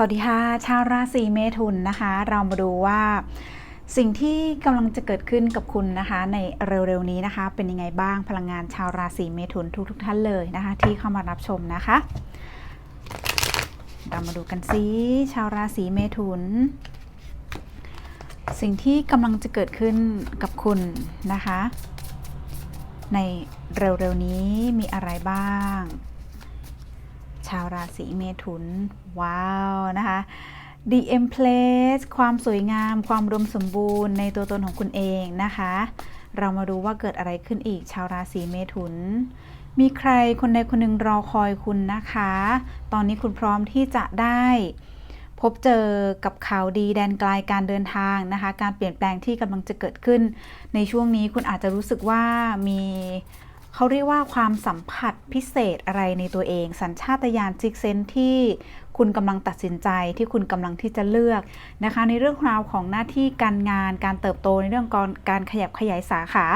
สวัสดีค่ะ ชาวราศีเมถุนนะคะ เรามาดูว่าสิ่งที่กำลังจะเกิดขึ้นกับคุณนะคะ ในเร็วๆนี้นะคะ เป็นยังไงบ้างพลังงานชาวราศีเมถุนทุกๆทท่านเลยนะคะ ที่เข้ามารับชมนะคะ เรามาดูกันซิชาวราศีเมถุน สิ่งที่กำลังจะเกิดขึ้นกับคุณนะคะ ในเร็วๆนี้มีอะไรบ้าง ชาวราศีเมถุน ว้าว นะคะ The Empress ความสวยงาม ความรวมสมบูรณ์ในตัวตนของคุณเองนะคะ เรามาดูว่าเกิดอะไรขึ้นอีกชาวราศีเมถุน มีใครคนใดคนหนึ่งรอคอยคุณนะคะ ตอนนี้คุณพร้อมที่จะได้พบเจอกับข่าวดีแดนไกลการเดินทางนะคะ การเปลี่ยนแปลงที่กำลังจะเกิดขึ้น ในช่วงนี้คุณอาจจะรู้สึกว่ามี เขาเรียกว่าความสัมผัสพิเศษอะไรในตัวเอง สัญชาตญาณจิกเซนที่คุณกำลังตัดสินใจที่คุณกำลังที่จะเลือกนะคะ ในเรื่องราวของหน้าที่การงานการเติบโตในเรื่องการการขยับขยายสาขา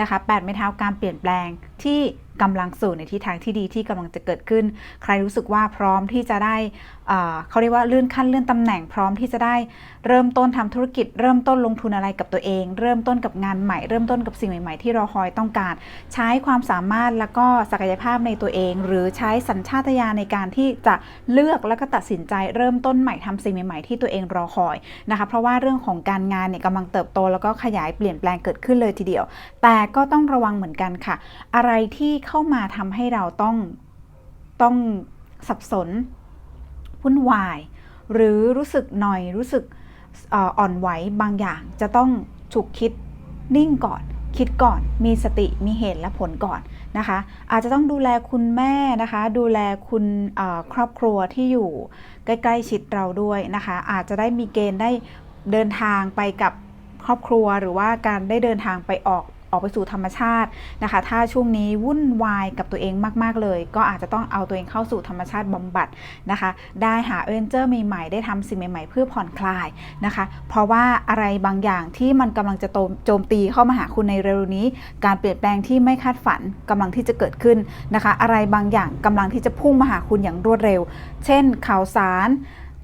นะคะแปดไม้เท้าการเปลี่ยนแปลงที่กำลังสู่ในทิศทางที่ดีที่กำลังจะเกิดขึ้น ใครรู้สึกว่าพร้อมที่จะได้เอ่อเขาเรียกว่าเลื่อนขั้นเลื่อนตำแหน่งพร้อมที่จะได้เริ่มต้นทำธุรกิจ เริ่มต้นลงทุนอะไรกับตัวเอง เริ่มต้นกับงานใหม่ เริ่มต้นกับสิ่งใหม่ๆ ที่รอคอยต้องการ ใช้ความสามารถแล้วก็ศักยภาพในตัวเอง หรือใช้สัญชาตญาณในการที่จะเลือกแล้วก็ตัดสินใจ เริ่มต้นใหม่ทำสิ่งใหม่ๆ ที่ตัวเองรอคอยนะคะเพราะว่าเรื่องของการงานเนี่ยกำลังเติบโต แล้วก็ขยายเปลี่ยนแปลงเกิดขึ้นเลยทีเดียว แต่ก็ต้องระวังเหมือนกันค่ะ อะไรที่เข้ามาทำให้เราต้องต้องสับสนวุ่นวาย หรือรู้สึกหน่อยรู้สึกอ่อนไหวบางอย่าง จะต้องฉุกคิดนิ่งก่อน คิดก่อนมีสติมีเหตุและผลก่อนนะคะ อาจจะต้องดูแลคุณแม่นะคะ ดูแลคุณครอบครัวที่อยู่ใกล้ๆชิดเราด้วยนะคะ อาจจะได้มีเกณฑ์ได้เดินทางไปกับครอบครัวหรือว่าการได้เดินทางไปออก ออกไปสู่ธรรมชาตินะคะ ถ้าช่วงนี้วุ่นวายกับตัวเองมากๆเลย ก็อาจจะต้องเอาตัวเองเข้าสู่ธรรมชาติบำบัดนะคะ ได้หาเอนเจอร์ใหม่ๆได้ทำสิ่งใหม่ๆ เพื่อผ่อนคลายนะคะ เพราะว่าอะไรบางอย่างที่มันกำลังจะโตโจมตีเข้ามาหาคุณในเร็วนี้ การเปลี่ยนแปลงที่ไม่คาดฝันกำลังที่จะเกิดขึ้นนะคะ อะไรบางอย่างกำลังที่จะพุ่งมาหาคุณอย่างรวดเร็ว เช่น ข่าวสาร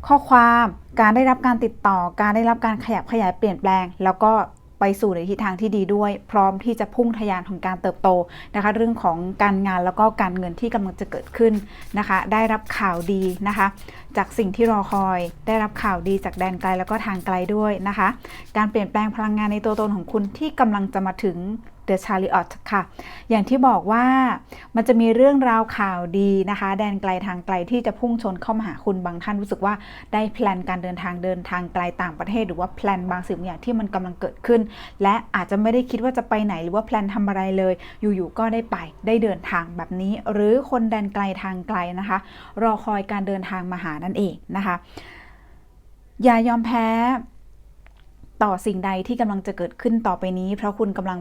ข้อความการได้รับการติดต่อ การได้รับการขยับขยายเปลี่ยนแปลง แล้วก็ ไปสู่ในทิศทางที่ดีด้วย พร้อมที่จะพุ่งทะยานของการเติบโตนะคะ เรื่องของการงานแล้วก็การเงินที่กำลังจะเกิดขึ้นนะคะ ได้รับข่าวดีนะคะ จากสิ่งที่รอคอย ได้รับข่าวดีจากแดนไกลแล้วก็ทางไกลด้วยนะคะ การเปลี่ยนแปลงพลังงานในตัวตนของคุณที่กำลังจะมาถึง The Chariot ค่ะ อย่างที่บอกว่ามันจะมีเรื่องราวข่าวดีนะคะ แดนไกลทางไกลที่จะพุ่งชนเข้ามาหาคุณบางท่านรู้สึกว่าได้แพลนการเดินทางเดินทางไกลต่างประเทศ หรือว่าแพลนบางสิ่งบางอย่างที่มันกำลังเกิดขึ้น และอาจจะไม่ได้คิดว่าจะไปไหนหรือว่าแพลนทำอะไรเลย อยู่ๆก็ได้ไปได้เดินทางแบบนี้ หรือคนแดนไกลทางไกลนะคะ รอคอยการเดินทางมาหานั่นเองนะคะ อย่ายอมแพ้ต่อสิ่งใดที่กำลังจะเกิดขึ้นต่อไปนี้ เพราะคุณกำลัง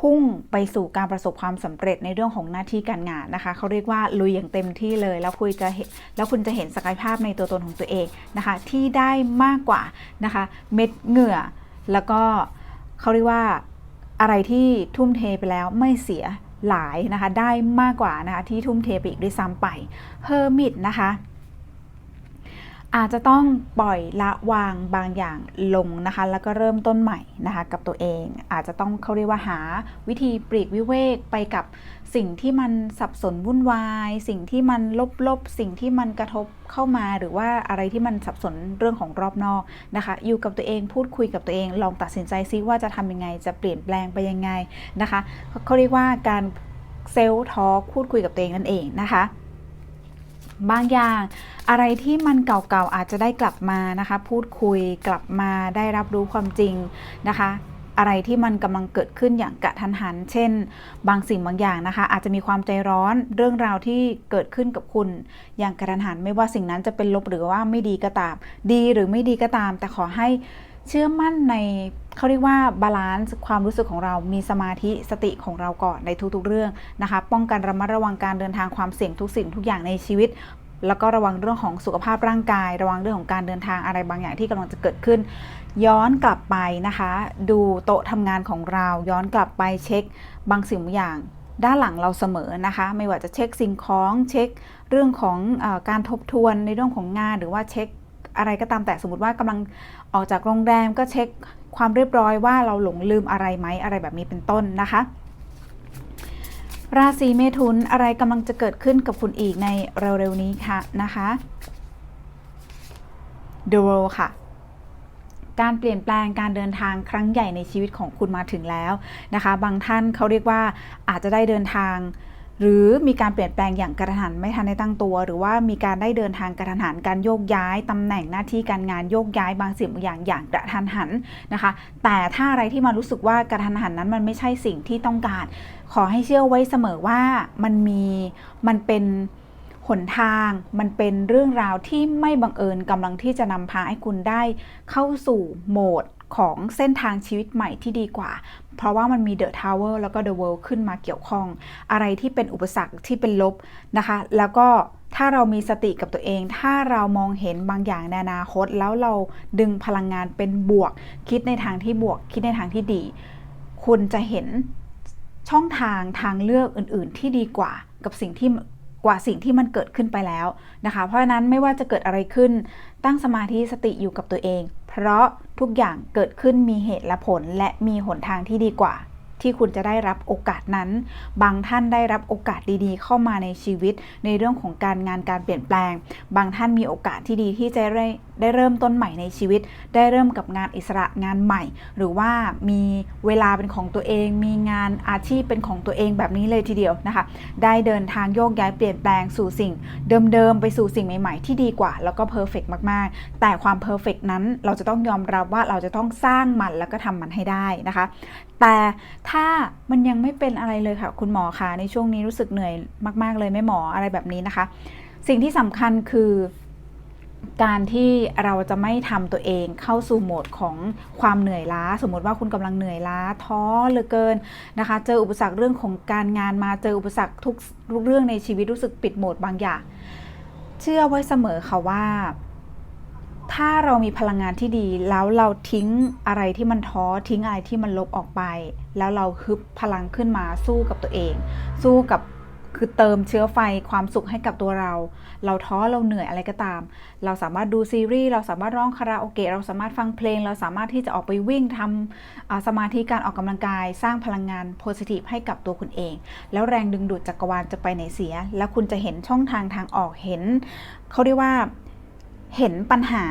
พุ่งไปสู่การประสบความสำเร็จในเรื่องของหน้าที่การงานนะคะเขาเรียกว่าลุยอย่างเต็มที่เลย แล้วคุณจะเห็นแล้วคุณจะเห็นศักยภาพในตัวตนของตัวเองนะคะ ที่ได้มากกว่านะคะ เม็ดเหงื่อ แล้วก็เขาเรียกว่าอะไรที่ทุ่มเทไปแล้วไม่เสียหลายนะคะ ได้มากกว่านะคะที่ทุ่มเทไปอีกด้วยซ้ำไปเฮอร์มิตนะคะ อาจจะต้องปล่อยละวางบางอย่างลงนะคะ แล้วก็เริ่มต้นใหม่นะคะกับตัวเอง อาจจะต้องเขาเรียกว่าหาวิธีปลีกวิเวกไปกับสิ่งที่มันสับสนวุ่นวาย สิ่งที่มันลบๆ สิ่งที่มันกระทบเข้ามา หรือว่าอะไรที่มันสับสนเรื่องของรอบนอกนะคะ อยู่กับตัวเองพูดคุยกับตัวเอง ลองตัดสินใจซิว่าจะทำยังไง จะเปลี่ยนแปลงไปยังไงนะคะเขาเรียกว่าการเซลล์ทอล์พูดคุยกับตัวเองนั่นเองนะคะ บางอย่าง อะไรที่มันเก่าๆอาจจะได้กลับมานะคะ พูดคุยกลับมาได้รับรู้ความจริงนะคะอะไรที่มันกำลังเกิดขึ้นอย่างกระทันหัน เช่น บางสิ่งบางอย่างนะคะ อาจจะมีความใจร้อนเรื่องราวที่เกิดขึ้นกับคุณ อย่างกระทันหัน ไม่ว่าสิ่งนั้นจะเป็นลบหรือว่าไม่ดีก็ตาม ดีหรือไม่ดีก็ตาม แต่ขอให้ เชื่อมั่นในเขาเรียกว่าบาลานซ์ความรู้สึกของเรา มีสมาธิสติของเราก่อนในทุกๆเรื่องนะคะ ป้องกันระมัดระวังการเดินทางความเสี่ยงทุกสิ่งทุกอย่างในชีวิตแล้วก็ระวังเรื่องของสุขภาพร่างกาย ระวังเรื่องของการเดินทางอะไรบางอย่างที่กำลังจะเกิดขึ้น ย้อนกลับไปนะคะ ดูโต๊ะทำงานของเรา ย้อนกลับไปเช็ค บางสิ่งบางอย่าง ด้านหลังเราเสมอนะคะ ไม่ว่าจะเช็คสิ่งของเช็ค เรื่องของอการทบทวนในเรื่องของงานหรือว่าเช็ค อะไรก็ตามแต่สมมติว่ากำลังออกจากโรงแรมก็เช็คความเรียบร้อยว่าเราหลงลืมอะไรไหมอะไรแบบนี้เป็นต้นนะคะ ราศีเมถุนอะไรกำลังจะเกิดขึ้นกับคุณอีกในเร็วๆนี้ค่ะนะคะ The World ค่ะการเปลี่ยนแปลงการเดินทางครั้งใหญ่ในชีวิตของคุณมาถึงแล้วนะคะ บางท่านเขาเรียกว่าอาจจะได้เดินทาง หรือมีการเปลี่ยนแปลงอย่างกระทันหันไม่ทันได้ตั้งตัว หรือว่ามีการได้เดินทางกระทันหันการโยกย้ายตำแหน่งหน้าที่การงานโยกย้ายบางสิ่งบางอย่างอย่างกระทันหันนะคะ แต่ถ้าอะไรที่มารู้สึกว่ากระทันหันนั้นมันไม่ใช่สิ่งที่ต้องการ ขอให้เชื่อไว้เสมอว่ามันมีมันเป็นหนทางมันเป็นเรื่องราวที่ไม่บังเอิญกำลังที่จะนำพาให้คุณได้เข้าสู่โหมดของเส้นทางชีวิตใหม่ที่ดีกว่า เพราะว่ามันมี The Tower แล้วก็ The World ขึ้นมาเกี่ยวข้อง อะไรที่เป็นอุปสรรคที่เป็นลบนะคะ แล้วก็ถ้าเรามีสติกับตัวเอง ถ้าเรามองเห็นบางอย่างในอนาคต แล้วเราดึงพลังงานเป็นบวก คิดในทางที่บวก คิดในทางที่ดี คุณจะเห็นช่องทางทางเลือกอื่น ๆ ที่ดีกว่ากับสิ่งที่ กว่าสิ่งที่มันเกิดขึ้นไปแล้วนะคะ เพราะฉะนั้นไม่ว่าจะเกิดอะไรขึ้น ตั้งสมาธิสติอยู่กับตัวเอง เพราะทุกอย่างเกิดขึ้นมีเหตุและผลและมีหนทางที่ดีกว่า ที่คุณจะได้รับโอกาสนั้น บางท่านได้รับโอกาสดีๆ เข้ามาในชีวิต ในเรื่องของการงานการเปลี่ยนแปลง บางท่านมีโอกาสที่ดีที่จะได้ได้เริ่มต้นใหม่ในชีวิต ได้เริ่มกับงานอิสระงานใหม่ หรือว่ามีเวลาเป็นของตัวเอง มีงานอาชีพเป็นของตัวเองแบบนี้เลยทีเดียวนะคะ ได้เดินทางโยกย้ายเปลี่ยนแปลงสู่สิ่ง เดิมๆไปสู่สิ่งใหม่ ๆ ที่ดีกว่า แล้วก็เพอร์เฟกมากๆ แต่ความเพอร์เฟกนั้นเราจะต้องยอมรับว่าเราจะต้องสร้างมันแล้วก็ทำมันให้ได้นะคะ แต่ถ้ามันยังไม่เป็นอะไรเลยค่ะคุณหมอคะในช่วงนี้รู้สึกเหนื่อยมาก ๆ เลยไม่หมออะไรแบบนี้นะคะ สิ่งที่สำคัญคือ การที่เราจะไม่ทำตัวเองเข้าสู่โหมดของความเหนื่อยล้า สมมติว่าคุณกำลังเหนื่อยล้าท้อเหลือเกินนะคะ เจออุปสรรคเรื่องของการงานมาเจออุปสรรคทุกทุกเรื่องในชีวิตรู้สึกปิดโหมดบางอย่าง เชื่อไว้เสมอค่ะว่า ถ้าเรามีพลังงานที่ดี แล้วเราทิ้งอะไรที่มันท้อทิ้งอะไรที่มันลบออกไป แล้วเราฮึบพลังขึ้นมาสู้กับตัวเอง สู้กับคือเติมเชื้อไฟความสุขให้กับตัวเรา เราท้อเราเหนื่อยอะไรก็ตาม เราสามารถดูซีรีส์เราสามารถร้องคาราโอเกะเราสามารถฟังเพลง เราสามารถที่จะออกไปวิ่งทำสมาธิการออกกำลังกาย สร้างพลังงานโพสิทีฟให้กับตัวคุณเอง แล้วแรงดึงดูดจักรวาลจะไปไหนเสีย แล้วคุณจะเห็นช่องทางทางออกเห็นเขาเรียกว่า เห็นปัญหา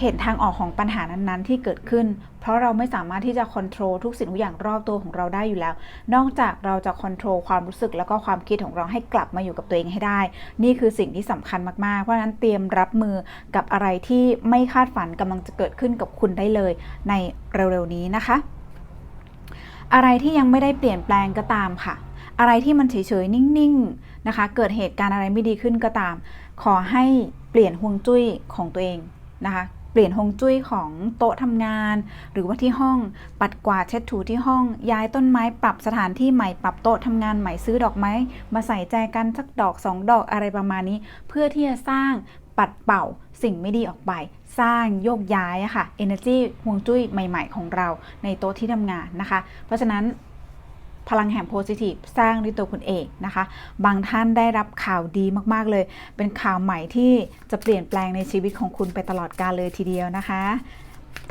เห็นทางออกของปัญหานั้นๆ ที่เกิดขึ้น เพราะเราไม่สามารถที่จะควบคุมทุกสิ่งทุกอย่างรอบตัวของเราได้อยู่แล้ว นอกจากเราจะควบคุมความรู้สึกแล้วก็ความคิดของเราให้กลับมาอยู่กับตัวเองให้ได้ นี่คือสิ่งที่สำคัญมากๆ เพราะฉะนั้นเตรียมรับมือกับอะไรที่ไม่คาดฝันกำลังจะเกิดขึ้นกับคุณได้เลย ในเร็วๆนี้นะคะ อะไรที่ยังไม่ได้เปลี่ยนแปลงก็ตามค่ะ อะไรที่มันเฉยๆนิ่งๆ นะคะ เกิดเหตุการณ์อะไรไม่ดีขึ้นก็ตาม ขอให้เปลี่ยนฮวงจุ้ยของตัวเองนะคะ เปลี่ยนฮวงจุ้ยของโต๊ะทำงาน หรือว่าที่ห้องปัดกวาดเช็ดถูที่ห้อง ย้ายต้นไม้ปรับสถานที่ใหม่ปรับโต๊ะทำงานใหม่ซื้อดอกไม้ มาใส่แจกันสักดอกสองดอกอะไรประมาณนี้ เพื่อที่จะสร้างปัดเป่าสิ่งไม่ดีออกไป สร้างโยกย้ายอะค่ะ energy ฮวงจุ้ยใหม่ ๆ ของเราในโต๊ะที่ทำงานนะคะ เพราะฉะนั้น พลังแห่งโพซิทีฟสร้างด้วยตัวคุณเองนะคะ บางท่านได้รับข่าวดีมากๆเลย เป็นข่าวใหม่ที่จะเปลี่ยนแปลงในชีวิตของคุณไปตลอดกาลเลยทีเดียวนะคะ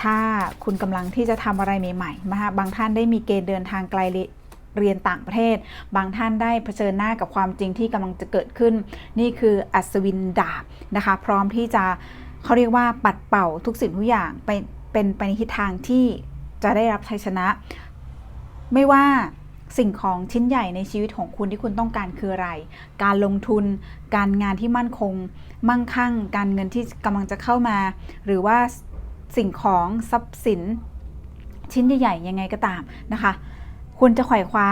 ถ้าคุณกำลังที่จะทำอะไรใหม่ๆนะคะบางท่านได้มีเกณฑ์เดินทางไกลเรียนต่างประเทศ บางท่านได้เผชิญหน้ากับความจริงที่กำลังจะเกิดขึ้น นี่คืออัศวินดาบนะคะ พร้อมที่จะเขาเรียกว่าปัดเป่าทุกสิ่งทุกอย่างไปเป็นไปในทิศทางที่จะได้รับชัยชนะ ไม่ว่า สิ่งของชิ้นใหญ่ในชีวิตของคุณที่คุณต้องการคืออะไร การลงทุน การงานที่มั่นคง มั่งคั่ง การเงินที่กำลังจะเข้ามา หรือว่าสิ่งของทรัพย์สิน ชิ้นใหญ่ๆยังไงก็ตามนะคะ คุณจะไขว่คว้า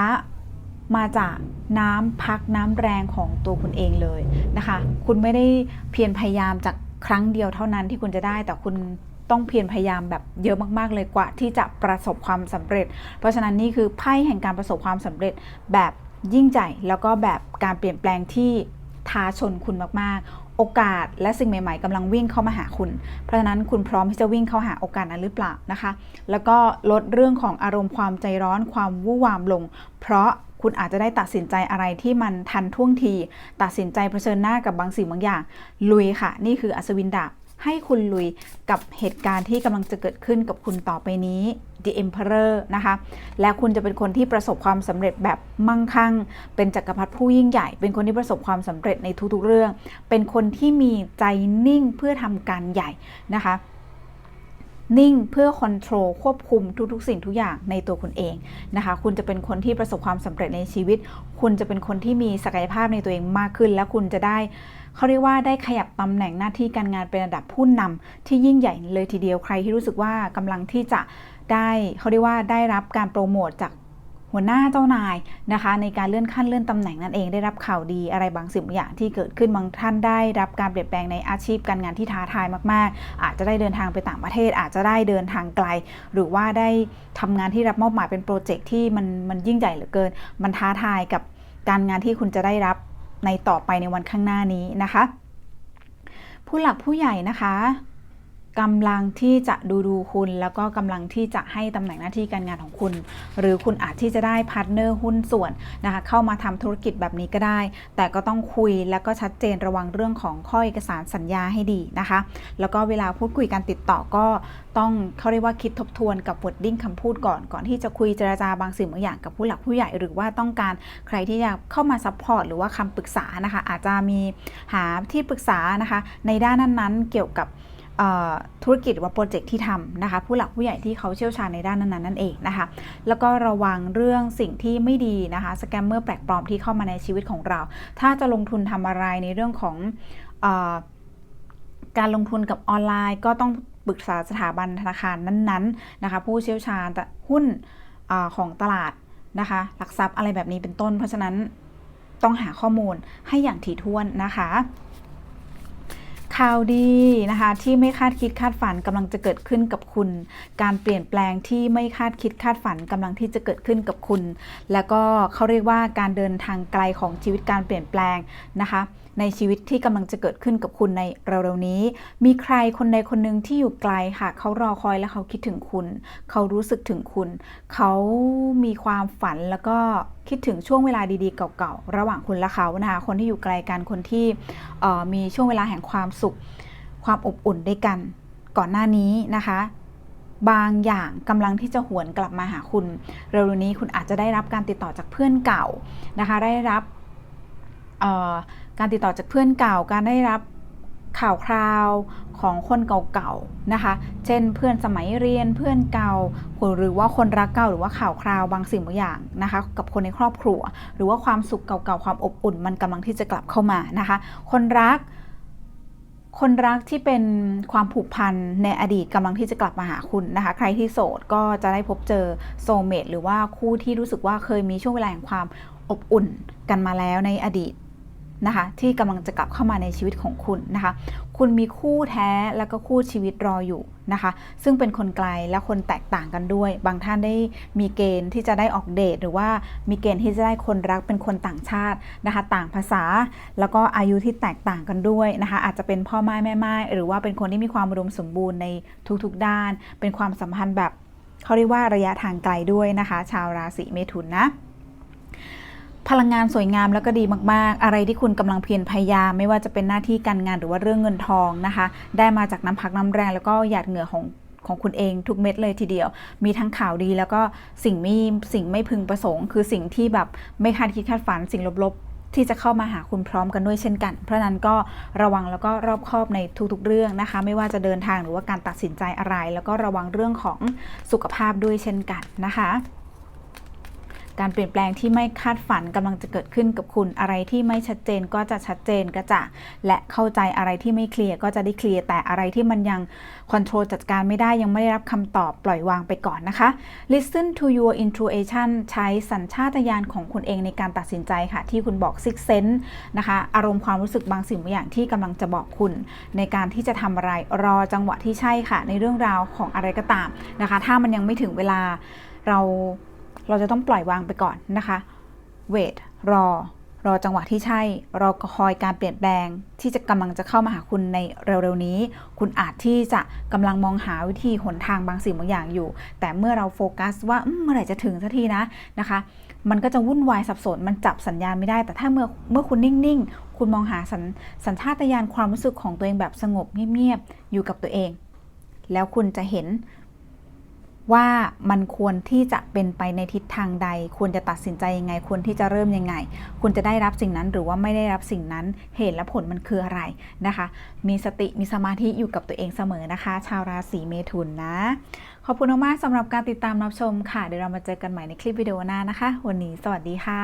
มาจากน้ำพักน้ำแรงของตัวคุณเองเลยนะคะ คุณไม่ได้เพียรพยายามจากครั้งเดียวเท่านั้นที่คุณจะได้แต่คุณ ต้องเพียรพยายามแบบเยอะมาก ๆ เลยกว่าที่จะประสบความสำเร็จ เพราะฉะนั้นนี่คือไพ่แห่งการประสบความสำเร็จแบบยิ่งใหญ่แล้วก็แบบการเปลี่ยนแปลงที่ท้าชนคุณมาก ๆโอกาสและสิ่งใหม่ๆกำลังวิ่งเข้ามาหาคุณ เพราะฉะนั้นคุณพร้อมที่จะวิ่งเข้าหาโอกาสนั้นหรือเปล่านะคะ แล้วก็ลดเรื่องของอารมณ์ความใจร้อนความวู่วามลง เพราะคุณอาจจะได้ตัดสินใจอะไรที่มันทันท่วงที ตัดสินใจเผชิญหน้ากับบางสิ่งบางอย่าง ลุยค่ะ นี่คืออัศวินดาบ ให้คุณลุยกับเหตุการณ์ที่กำลังจะเกิดขึ้นกับคุณต่อไปนี้ The Emperor นะคะ และคุณจะเป็นคนที่ประสบความสำเร็จแบบมั่งคั่ง เป็นจักรพรรดิผู้ยิ่งใหญ่ เป็นคนที่ประสบความสำเร็จในทุกๆเรื่อง เป็นคนที่มีใจนิ่งเพื่อทำการใหญ่นะคะ นิ่งเพื่อคอนโทรลควบคุมทุกๆ สิ่งทุกอย่างในตัวคุณเองนะคะ คุณจะเป็นคนที่ประสบความสำเร็จในชีวิต คุณจะเป็นคนที่มีศักยภาพในตัวเองมากขึ้น และคุณจะได้เขาเรียกว่าได้ขยับตำแหน่งหน้าที่การงานเป็นระดับผู้นำที่ยิ่งใหญ่เลยทีเดียวใครที่รู้สึกว่ากำลังที่จะได้เขาเรียกว่าได้รับการโปรโมทจาก หัวหน้าเจ้านายนะคะ ในการเลื่อนขั้นเลื่อนตำแหน่งนั่นเองได้รับข่าวดีอะไรบางสิ่งบางอย่างที่เกิดขึ้นบางท่านได้รับการเปลี่ยนแปลงในอาชีพการงานที่ท้าทายมาก ๆ อาจจะได้เดินทางไปต่างประเทศ อาจจะได้เดินทางไกล หรือว่าได้ทำงานที่รับมอบหมายเป็นโปรเจกต์ที่มันมันยิ่งใหญ่เหลือเกิน มันท้าทายกับการงานที่คุณจะได้รับในต่อไปในวันข้างหน้านี้นะคะ ผู้หลักผู้ใหญ่นะคะ กำลังที่จะดูดูคุณ แล้วก็กำลังที่จะให้ตำแหน่งหน้าที่การงานของคุณ หรือคุณอาจที่จะได้พาร์ทเนอร์หุ้นส่วนนะคะเข้ามาทำธุรกิจแบบนี้ก็ได้ แต่ก็ต้องคุยแล้วก็ชัดเจนระวังเรื่องของข้อเอกสารสัญญาให้ดีนะคะ แล้วก็เวลาพูดคุยการติดต่อก็ต้องเขาเรียกว่าคิดทบทวนกับ wording คำพูดก่อนก่อนที่จะคุยเจรจาบางสิ่งบางอย่างกับผู้หลักผู้ใหญ่ หรือว่าต้องการใครที่อยากเข้ามาซัพพอร์ตหรือว่าคำปรึกษานะคะอาจจะมีหาที่ปรึกษานะคะในด้านนั้นๆเกี่ยวกับ ธุรกิจหรือว่าโปรเจกต์ที่ทำนะคะ ผู้หลักผู้ใหญ่ที่เขาเชี่ยวชาญในด้านนั้นๆนั่นเองนะคะ แล้วก็ระวังเรื่องสิ่งที่ไม่ดีนะคะสแกมเมอร์แปลกปลอมที่เข้ามาในชีวิตของเรา ถ้าจะลงทุนทำอะไรในเรื่องของอการลงทุนกับออนไลน์ ก็ต้องปรึกษาสถาบันธนาคารนั้นๆนะคะ ผู้เชี่ยวชาญแต่หุ้นอของตลาดนะคะ หลักทรัพย์อะไรแบบนี้เป็นต้น เพราะฉะนั้นต้องหาข้อมูลให้อย่างถี่ถ้วนนะคะ ข่าวดีนะคะที่ไม่คาดคิดคาดฝันกำลังจะเกิดขึ้นกับคุณ การเปลี่ยนแปลงที่ไม่คาดคิดคาดฝันกำลังที่จะเกิดขึ้นกับคุณ แล้วก็เขาเรียกว่าการเดินทางไกลของชีวิตการเปลี่ยนแปลงนะคะ ในชีวิตที่กำลังจะเกิดขึ้นกับคุณในเร็วๆนี้ มีใครคนใดคนหนึ่งที่อยู่ไกลค่ะ เขารอคอยและเขาคิดถึงคุณ เขารู้สึกถึงคุณ เขามีความฝันแล้วก็คิดถึงช่วงเวลาดีๆ เก่าๆ ระหว่างคุณและเขานะคะคนที่อยู่ไกลกันคนที่มีช่วงเวลาแห่งความสุข ความอบอุ่นด้วยกัน ก่อนหน้านี้นะคะบางอย่างกำลังที่จะหวนกลับมาหาคุณ เร็วๆนี้คุณอาจจะได้รับการติดต่อจากเพื่อนเก่านะคะ ได้รับ การติดต่อจากเพื่อนเก่า การได้รับข่าวคราวของคนเก่าๆนะคะ เช่นเพื่อนสมัยเรียนเพื่อนเก่า หรือว่าคนรักเก่าหรือว่าข่าวคราวบางสิ่งบางอย่างนะคะ กับคนในครอบครัว หรือว่าความสุขเก่าๆความอบอุ่นมันกำลังที่จะกลับเข้ามานะคะ คนรัก คนรักที่เป็นความผูกพันในอดีตกำลังที่จะกลับมาหาคุณนะคะ ใครที่โสดก็จะได้พบเจอโซเมตหรือว่าคู่ที่รู้สึกว่าเคยมีช่วงเวลาแห่งความอบอุ่นกันมาแล้วในอดีต นะคะที่กำลังจะกลับเข้ามาในชีวิตของคุณนะคะ คุณมีคู่แท้แล้วก็คู่ชีวิตรออยู่นะคะ ซึ่งเป็นคนไกลและคนแตกต่างกันด้วย บางท่านได้มีเกณฑ์ที่จะได้ออกเดทหรือว่ามีเกณฑ์ที่จะได้คนรักเป็นคนต่างชาตินะคะ ต่างภาษา แล้วก็อายุที่แตกต่างกันด้วยนะคะ อาจจะเป็นพ่อไม้แม่ไม้หรือว่าเป็นคนที่มีความอุดมสมบูรณ์ในทุกๆด้าน เป็นความสัมพันธ์แบบเขาเรียกว่าระยะทางไกลด้วยนะคะ ชาวราศีเมถุนนะ พลังงานสวยงามแล้วก็ดีมาก ๆ อะไรที่คุณกำลังเพียรพยายาม ไม่ว่าจะเป็นหน้าที่การงานหรือว่าเรื่องเงินทองนะคะ ได้มาจากน้ำพักน้ำแรงแล้วก็หยาดเหงื่อของของคุณเองทุกเม็ดเลยทีเดียว มีทั้งข่าวดีแล้วก็สิ่งไม่สิ่งไม่พึงประสงค์ คือสิ่งที่แบบไม่คาดคิดคาดฝันสิ่งลบๆที่จะเข้ามาหาคุณพร้อมกันด้วยเช่นกัน เพราะฉะนั้นก็ระวังแล้วก็รอบคอบในทุกๆเรื่องนะคะ ไม่ว่าจะเดินทางหรือว่าการตัดสินใจอะไร แล้วก็ระวังเรื่องของสุขภาพด้วยเช่นกันนะคะ การเปลี่ยนแปลงที่ไม่คาดฝันกำลังจะเกิดขึ้นกับคุณอะไรที่ไม่ชัดเจนก็จะชัดเจนกระจ่างและเข้าใจอะไรที่ไม่เคลียร์ก็จะได้เคลียร์แต่อะไรที่มันยังคอนโทรลจัดการไม่ได้ยังไม่ได้รับคำตอบปล่อยวางไปก่อนนะคะ listen to your intuition ใช้สัญชาตญาณของคุณเองในการตัดสินใจค่ะ ที่คุณบอก six sense นะคะอารมณ์ความรู้สึกบางสิ่งบางอย่างที่กำลังจะบอกคุณ ในการที่จะทำอะไรรอจังหวะที่ใช่ค่ะ ในเรื่องราวของอะไรก็ตามนะคะ ถ้ามันยังไม่ถึงเวลาเรา เราจะต้องปล่อยวางไปก่อนนะคะ wait รอ รอจังหวะที่ใช่ รอคอยการเปลี่ยนแปลง ที่จะกำลังจะเข้ามาหาคุณในเร็วๆนี้ คุณอาจที่จะกำลังมองหาวิธีหนทางบางสิ่งบางอย่างอยู่ แต่เมื่อเราโฟกัสว่าเมื่อไหร่จะถึงสักทีนะนะคะ มันก็จะวุ่นวายสับสน มันจับสัญญาณไม่ได้ แต่ถ้าเมื่อเมื่อคุณนิ่งๆ คุณคุณมองหาสัญสัญชาตญาณความรู้สึกของตัวเองแบบสงบเงียบๆ อยู่กับตัวเอง แล้วคุณจะเห็น ว่ามันควรที่จะเป็นไปในทิศทางใด ควรจะตัดสินใจยังไง ควรที่จะเริ่มยังไงคุณจะได้รับสิ่งนั้นหรือว่าไม่ได้รับสิ่งนั้น เหตุและผลมันคืออะไรนะคะ มีสติมีสมาธิอยู่กับตัวเองเสมอนะคะ ชาวราศีเมถุนนะ ขอบคุณมากสำหรับการติดตามรับชมค่ะ เดี๋ยวเรามาเจอกันใหม่ในคลิปวิดีโอหน้านะคะ วันนี้สวัสดีค่ะ